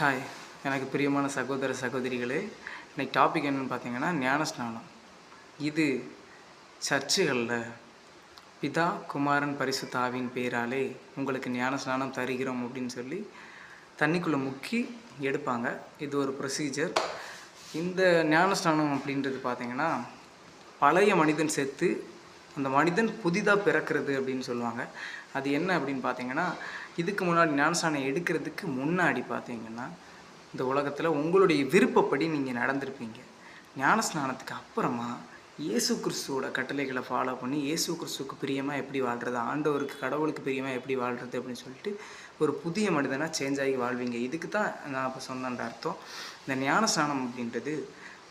Hi எனக்கு பிரியமான சகோதர சகோதரிகளே இன்றைக்கி டாபிக் என்னென்னு பார்த்தீங்கன்னா ஞானஸ்நானம். இது சர்ச்சுகளில் பிதா குமாரன் பரிசுத்தாவின் பேராலே உங்களுக்கு ஞானஸ்நானம் தருகிறோம் அப்படின்னு சொல்லி தண்ணிக்குள்ளே முக்கி எடுப்பாங்க. இது ஒரு ப்ரொசீஜர் இந்த ஞானஸ்நானம் அப்படின்றது பார்த்திங்கன்னா பழைய மனிதன் செத்து அந்த மனிதன் புதிதாக பிறக்கிறது அப்படின்னு சொல்லுவாங்க. அது என்ன அப்படின்னு பார்த்தீங்கன்னா இதுக்கு முன்னாடி ஞானஸ்நானம் எடுக்கிறதுக்கு முன்னாடி பார்த்தீங்கன்னா இந்த உலகத்தில் உங்களுடைய விருப்பப்படி நீங்கள் நடந்திருப்பீங்க. ஞானஸ்நானத்துக்கு அப்புறமா இயேசு கிறிஸ்துவோட கட்டளைகளை ஃபாலோ பண்ணி இயேசு கிறிஸ்துவுக்கு பிரியமாக எப்படி வாழ்கிறது ஆண்டவருக்கு கடவுளுக்கு பிரியமாக எப்படி வாழ்கிறது அப்படின்னு சொல்லிட்டு ஒரு புதிய மனிதனாக சேஞ்ச் ஆகி வாழ்வீங்க. இதுக்கு தான் நான் இப்போ சொன்னேன்ற அர்த்தம். இந்த ஞானஸ்நானம் அப்படின்றது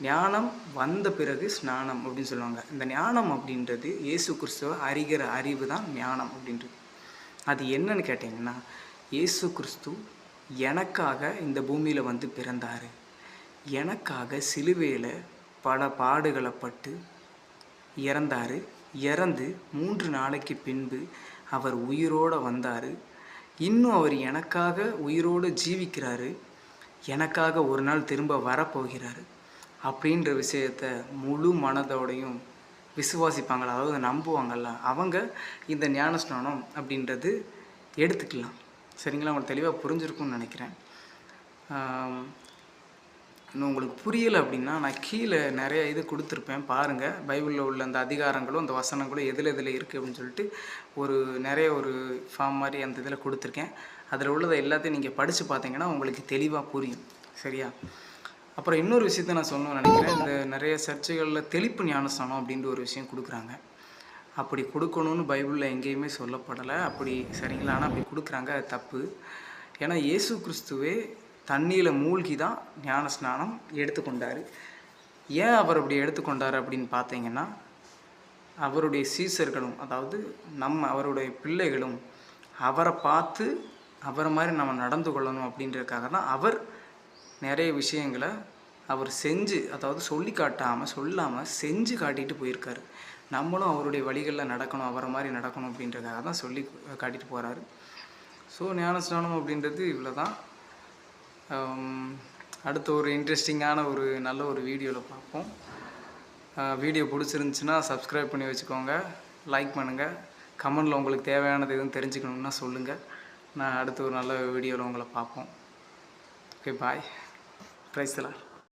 ஞானம் வந்த பிறகு ஸ்நானம் அப்படின்னு சொல்லுவாங்க. இந்த ஞானம் அப்படின்றது இயேசு கிறிஸ்துவ அறிகிற அறிவு தான் ஞானம் அப்படின்றது. அது என்னன்னு கேட்டிங்கன்னா இயேசு கிறிஸ்து எனக்காக இந்த பூமியில் வந்து பிறந்தார். எனக்காக சிலுவையில் பல பாடுகளை பட்டு இறந்தார். இறந்து மூன்று நாளைக்கு பின்பு அவர் உயிரோடு வந்தார். இன்னும் அவர் எனக்காக உயிரோடு ஜீவிக்கிறாரு. எனக்காக ஒரு நாள் திரும்ப வரப்போகிறாரு. அப்படின்ற விஷயத்த முழு மனதோடையும் விசுவாசிப்பாங்களா? அதாவது நம்புவாங்கல்ல அவங்க இந்த ஞானஸ்நானம் அப்படின்றது எடுத்துக்கலாம். சரிங்களா? அவங்களுக்கு தெளிவாக புரிஞ்சிருக்கும்னு நினைக்கிறேன். இன்னும் உங்களுக்கு புரியலை அப்படின்னா நான் கீழே நிறைய இது கொடுத்துருப்பேன். பாருங்கள் பைபிளில் உள்ள அந்த அதிகாரங்களும் அந்த வசனங்களும் எதில் எதில் இருக்குது அப்படின்னு சொல்லிட்டு ஒரு நிறைய ஒரு ஃபார்ம் மாதிரி அந்த இதில் கொடுத்துருக்கேன். அதில் உள்ளதை எல்லாத்தையும் நீங்கள் படித்து பார்த்தீங்கன்னா உங்களுக்கு தெளிவாக புரியும். சரியா? அப்புறம் இன்னொரு விஷயத்த நான் சொல்லணும்னு நினைக்கிறேன். இந்த நிறைய சர்ச்சைகளில் தெளிப்பு ஞானஸ்தானம் அப்படின்ற ஒரு விஷயம் கொடுக்குறாங்க. அப்படி கொடுக்கணும்னு பைபிளில் எங்கேயுமே சொல்லப்படலை. அப்படி சரிங்களா? ஆனால் அப்படி கொடுக்குறாங்க. அது தப்பு. ஏன்னா இயேசு கிறிஸ்துவே தண்ணியில் மூழ்கி தான் ஞான ஸ்நானம் எடுத்துக்கொண்டார். ஏன் அவர் அப்படி எடுத்துக்கொண்டார் அப்படின்னு பார்த்தீங்கன்னா அவருடைய சீசர்களும் அதாவது நம்ம அவருடைய பிள்ளைகளும் அவரை பார்த்து அவரை மாதிரி நம்ம நடந்து கொள்ளணும் அப்படின்றதுக்காக தான் அவர் நிறைய விஷயங்களை அவர் செஞ்சு அதாவது சொல்லி காட்டாமல் சொல்லாமல் செஞ்சு காட்டிட்டு போயிருக்காரு. நம்மளும் அவருடைய வழிகளில் நடக்கணும் அவரை மாதிரி நடக்கணும் அப்படின்றதுக்காக தான் சொல்லி காட்டிட்டு போகிறாரு ஸோ ஞானஸ்நானம் அப்படின்றது இவ்வளோ தான் அடுத்த ஒரு இன்ட்ரெஸ்டிங்கான ஒரு நல்ல ஒரு வீடியோவில் பார்ப்போம். வீடியோ பிடிச்சிருந்துச்சுன்னா சப்ஸ்கிரைப் பண்ணி வச்சுக்கோங்க. லைக் பண்ணுங்கள் கமெண்டில் உங்களுக்கு தேவையானது எதுவும் தெரிஞ்சுக்கணுன்னா சொல்லுங்கள் நான் அடுத்த ஒரு நல்ல வீடியோவில் உங்களை பார்ப்போம். Okay bye Praise the